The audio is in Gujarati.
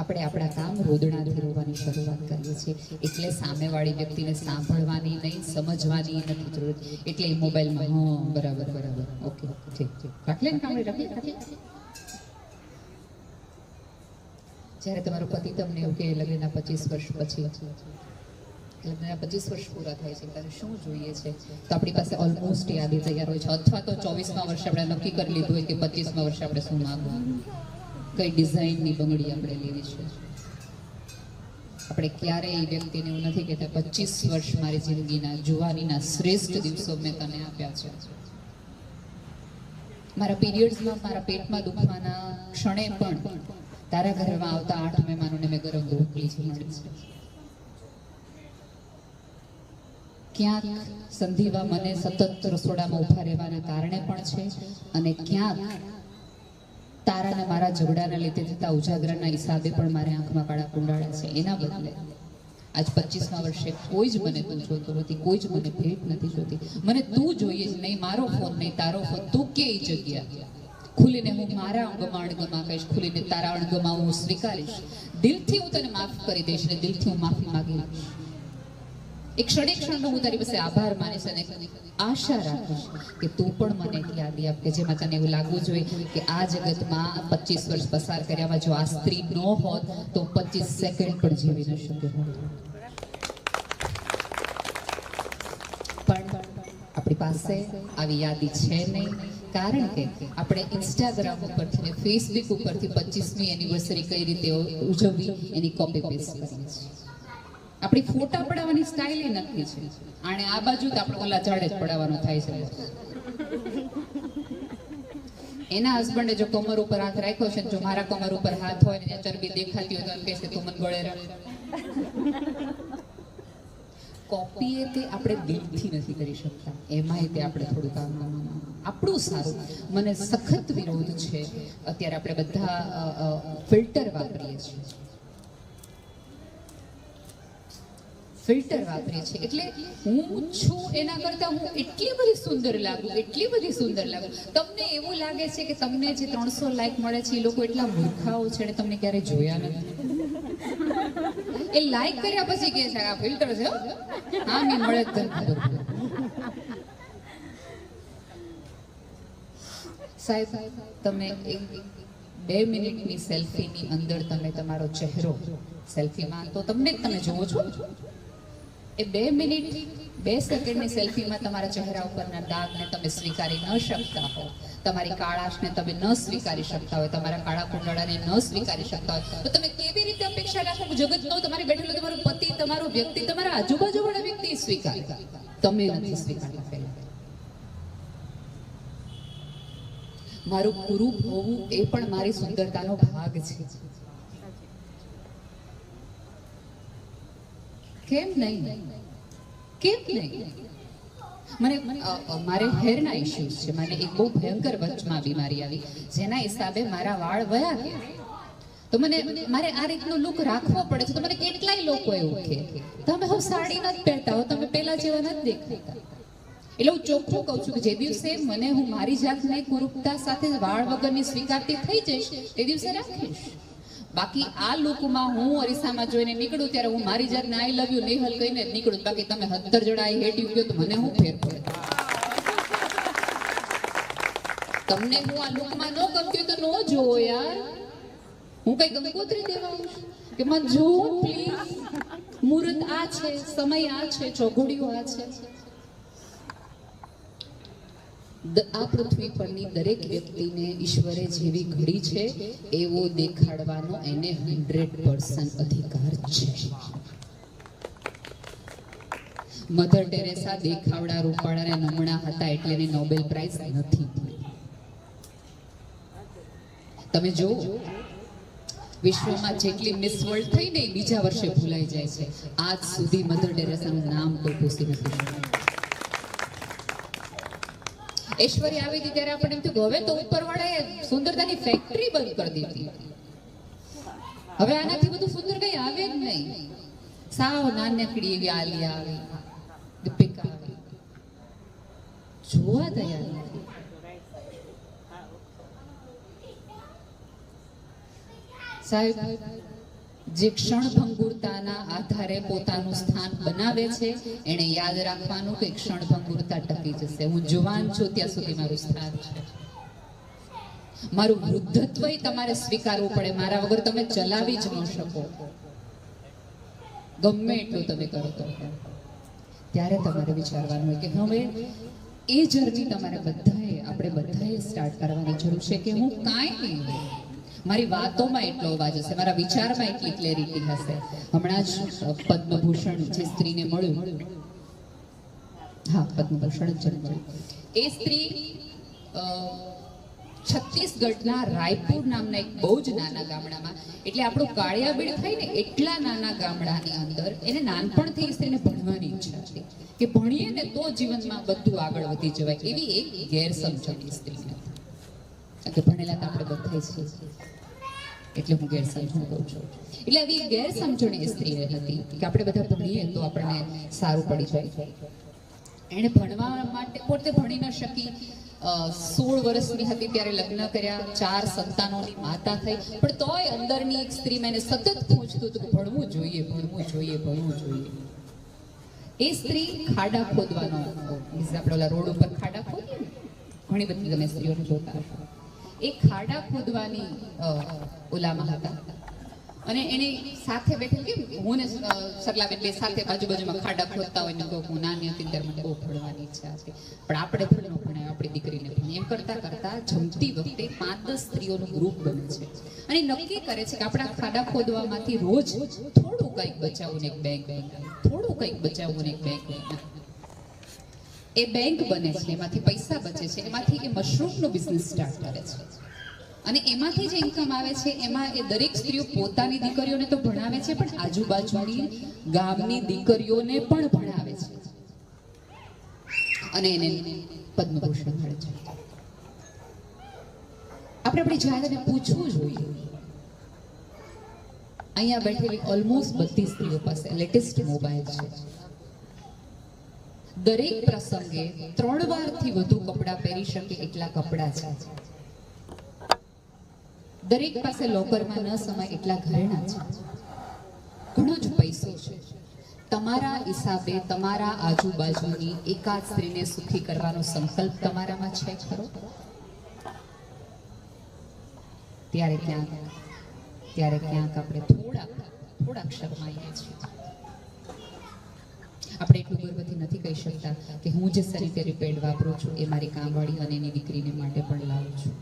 આપણે આપણા કામ રોદણા રોવાની શરૂઆત કરીએ છીએ. એટલે સામેવાળી વ્યક્તિને સાંભળવાની નહીં સમજવાની નથી જરૂર એટલે મોબાઈલમાં હા બરાબર બરાબર. ઓકે ઠીક ઠીક રાખલે ને કામડી રાખલે રાખલે જ્યારે તમારો પતિ તમને એવું કે લગ્નના પચીસ વર્ષ પછી લગ્નના પચીસ વર્ષ પૂરા થાય છે ત્યારે શું જોઈએ છે? તો આપણી પાસે ઓલમોસ્ટ યાદી તૈયાર હોય છે. અથવા તો ચોવીસમાં વર્ષે આપણે નક્કી કરી લીધું હોય કે પચીસમાં વર્ષે આપણે શું માગવું? કઈ ડિઝાઇનની બંગડી આપણે લેવી છે? આપણે ક્યારેય વ્યક્તિને એવું નથી કહેતા, પચીસ વર્ષ મારી જિંદગીના જુવાનીના શ્રેષ્ઠ દિવસો મેં તને આપ્યા છે. મારા પીરિયડ્સમાં મારા પેટમાં દુખવાના ક્ષણે પણ તારા ઘરમાં આવતા આઠ મહેમાનોને મેં ગરમ રોટલી જમાડી છે. ક્યાંક સંધિવા મને સતત રસોડામાં ઊભા રહેવાના કારણે પણ છે અને ક્યાંક તારાને મારા ઝઘડાના લીધે થતા ઉજાગરાના હિસાબે પણ મારે આંખમાં કાળા કુંડાળા છે. એના બદલે આજ પચીસમાં વર્ષે કોઈ જ મને તું જોતો નથી કોઈ જ મને ભેટ નથી જોતી મને તું જોઈએ જ નહીં, મારો ફોન નહીં, તારો ફોન. તું કે જગ્યા? ખુલીને હું મારા અંગમાં અણગમા કહીશ, ખુલીને તારા અણગમા હું સ્વીકારીશ. દિલથી હું તને માફ કરી દઈશ ને દિલથી હું માફી માગી લઈશ. એક ક્ષણે ક્ષણનો હું તારી પાસે આભાર માનીશ અને આશા રાખીશ કે તું પણ મને એક યાદી આપ કે જેમાં તને એવું લાગવું જોઈએ કે આ જગતમાં પચીસ વર્ષ પસાર કર્યામાં જો આ સ્ત્રી ન હોત, તો પચીસ સેકન્ડ પણ જીવી ન શક્યો પણ આપણી પાસે આવી યાદી છે નહીં, કારણ કે આપણે ઇન્સ્ટાગ્રામ ઉપરથી ને ફેસબુક ઉપરથી પચીસમી એનિવર્સરી કઈ રીતે ઉજવવી, એની કોપી પેસ્ટ કરીએ છીએ. આપણી ફોટા પડાવવાની સ્ટાઇલ નક્કી છે. આણે આ બાજુ તો આપણે ઓલા ઝાડે જ પડાવવાનું થાય છે. એના હસબન્ડે જો કમર ઉપર હાથ રાખ્યો છે જો મારા કમર ઉપર હાથ હોય ને ચરબી દેખાતી હોય તો એમ કહેશે તું મને ગળે કોપી એ તે આપણે દિલથી નથી કરી શકતા. એમાંય તે આપણે થોડું કામ આપણું સારું. મને સખત વિરોધ છે. અત્યારે આપણે બધા ફિલ્ટર વાપરીએ છીએ. ફિલ્ટર વાપરીએ છે. એટલે હું છું એના કરતાં હું એટલી બધી સુંદર લાગુ, એટલી બધી સુંદર લાગુ. તમને એવું લાગે છે કે તમને જે ત્રણસો લાઈક મળે છે, એ લોકો એટલા મૂર્ખાઓ છે ને તમને ક્યારે જોયા નથી? એ લાઈક કર્યા પછી કહે છે, આ ફિલ્ટર છે હો. મેં મળે જ સાહેબ, તમે બે મિનિટની સેલ્ફીની અંદર તમે તમારો ચહેરો સેલ્ફીમાં, તો તમને જ તમે જોવો છો? એ બે મિનિટ, બે સેકન્ડની સેલ્ફીમાં તમારા ચહેરા ઉપરના દાગને તમે સ્વીકારી ન શકતા હો. તમારી કાળાશને તમે ન સ્વીકારી શકતા હોય, તમારા કાળા કુંડળાને ન સ્વીકારી શકતા હોય. તો તમે કેવી રીતે અપેક્ષા રાખો જગતનો તમારી બેઠેલો તમારો પતિ, તમારો વ્યક્તિ, તમારા આજુબાજુવાળા વ્યક્તિ સ્વીકારે? તમે નથી સ્વીકારતા પહેલા. મારું ગુરુ હોવું એ પણ મારી સુંદરતાનો ભાગ છે. કેમ નહીં? કેમ નહીં? મને મારે હેરના ઇશ્યુઝ છે. મને એક બહુ ભયંકર વચમાં બીમારી આવી. જેના હિસાબે મારા વાળ વયા ગયા. તો મને, મારે આ રીતનો લુક રાખવો પડે છે. તો મને કેટલાય લોકો એવું કે, તમે હવે સાડી નથી પહેરતા હો તમે પહેલા જેવા નથી દેખાતા. એટલે હું ચોખ્ખું કહું છું કે જે દિવસે મને હું મારી જાતને કુરૂપતા સાથે વાળ વગરની સ્વીકારતી થઈ જઈશ, તે દિવસે રાખીશ. બાકી આ લુકમાં હું અરીસામાં જોઈને નીકળું ત્યારે હું મારી જાતને આઈ લવ યુ નિહલ કહીને જ નીકળું. બાકી તમે હત્તર જણા આઈ હેટ તો મને હું ફેર પડે? તમને હું આ લુકમાં ન ગમતી તો ન જોવો યાર. હું કઈ ગંગોત્રી દેવા કે મને જોવો પ્લીઝ મુહૂર્ત આ છે, સમય આ છે, ચોઘડીઓ આ છે. આ પૃથ્વી પરની દરેક વ્યક્તિને ઈશ્વરે જેવી ઘડી છે, એવો દેખાડવાનો એને હંડ્રેડ અધિકાર છે મધર ટેરેસા દેખાવડા રૂપાળા અને નમણા હતા એટલે એને નોબેલ પ્રાઇઝ નથી. તમે જો વિશ્વમાં જેટલી મિસ વર્લ્ડ થઈ ને બીજા વર્ષે ભૂલાઈ જાય છે આજ સુધી મધર ટેરેસાનું નામ કોઈ પૂછતું નથી. ઐશ્વર્યા આવી હતી ત્યારે આપણે એમ થયું હવે તો ઉપરવાળાએ સુંદરતાની ફેક્ટરી બંધ કરી દીધી. હવે આનાથી બધું સુંદર કઈ આવે જ નહીં. સાવ નાનકડી એવી આલી આવી, દીપિકા આવે. જોવા તૈયાર નથી. સાહેબ જે ક્ષણભંગુરતાના આધારે પોતાનું સ્થાન બનાવે છે એને યાદ રાખવાનું કે ક્ષણભંગુરતા ટકી જશે. હું જુવાન છું, ત્યાં સુધી મારું સ્થાન છે. મારું વૃદ્ધત્વ તમારે સ્વીકારવું પડે. મારા વગર તમે ચલાવી જ ન શકો. ગમે એટલું તમે કરો તો. ત્યારે તમારે વિચારવાનું હોય કે હવે એ જર્ની તમારે બધાએ, આપણે બધાએ સ્ટાર્ટ કરવાની જરૂર છે કે હું કાંઈ નહીં મારી વાતોમાં એટલો અવાજ હશે, મારા વિચારમાં એટલી ક્લેરિટી હશે. હમણાં જ પદ્મભૂષણ જે સ્ત્રીને મળ્યું. હા, પદ્મભૂષણ જ એ સ્ત્રી છત્તીસગઢના રાયપુર નામના એક બહુ જ નાના ગામડામાં, એટલે આપણું કાળિયાબીડ થાય ને એટલા નાના ગામડાની અંદર, એને નાનપણથી સ્ત્રીને ભણવાની ઈચ્છા હતી કે ભણીએ ને તો જીવનમાં બધું આગળ વધી જવાય, એવી એક ગેરસમજણ સ્ત્રીને. કે ભણેલા તો આપણે બધા છીએ. એટલે હું ગેરસમજણ કહું છું. એટલે આવી ગેરસમજણી સ્ત્રી હતી કે આપણે બધા ભણીએ તો આપણને સારું પડી જાય. એણે ભણવા માટે પોતે ભણી ન શકી. સોળ વર્ષની હતી ત્યારે લગ્ન કર્યા, ચાર સંતાનોની માતા થઈ. પણ તોય અંદરની એક સ્ત્રી મેં સતત પૂછતું હતું કે ભણવું જોઈએ ભણવું જોઈએ ભણવું જોઈએ. એ સ્ત્રી ખાડા ખોદવાનો આપણે ઓલા રોડ ઉપર ખાડા ખોદીએ ઘણી બધી તમે સ્ત્રીઓને જોતા હશો. એ ખાડા ખોદવાની ઓલામાં હતા. અને એની સાથે બેઠેલ કેમ હું ને સરલા બે સાથે બાજુ બાજુમાં ખાડા ખોદતા હોય કહું હું નાની હતી ત્યારે મને બહુ ભણવાની ઈચ્છા હતી. પણ આપણે પણ ન ભણાય આપણી દીકરીને પણ. એમ કરતા કરતા જમતી વખતે પાંચ દસ સ્ત્રીઓનું ગ્રુપ બને છે. અને નક્કી કરે છે કે આપણા ખાડા ખોદવામાંથી રોજ થોડું કંઈક બચાવવું ને એક બેંક થોડું કંઈક બચાવવું ને એક બેંક એ બેંક બને છે, એમાંથી પૈસા બચે છે, એમાંથી એ મશરૂમનો બિઝનેસ સ્ટાર્ટ કરે છે. અને એમાંથી જે ઇન્કમ આવે છે, એમાં એ દરેક સ્ત્રીઓ પોતાની દીકરીઓને તો ભણાવે છે, પણ આજુબાજુની ગામની દીકરીઓને પણ ભણાવે છે. અને એને પદ્મભૂષણ મળે છે. આપણે આપણી જાતને પૂછવું જોઈએ. અહીંયા બેઠેલી ઓલમોસ્ટ બધી સ્ત્રીઓ પાસે લેટેસ્ટ મોબાઈલ છે. દરેક પ્રસંગે ત્રણ વારથી વધુ કપડાં પહેરી શકે એટલા કપડાં છે. દરેક પાસે લોકરમાં ન સમાય એટલા ઘરેણા છે. ઘણો જ પૈસો છે. તમારા હિસાબે તમારા આજુબાજુની એકાદ સ્ત્રીને સુખી કરવાનો સંકલ્પ તમારામાં છે ખરો? ત્યારે ક્યાંક ત્યારે ક્યાંક આપણે થોડાક થોડાક શરમાઈએ છીએ. આપણે એટલું ગર્વથી નથી કહી શકતા કે હું જે સેનિટરી પેડ વાપરું છું, એ મારી કામવાળી અને એની દીકરીને માટે પણ લાવું છું.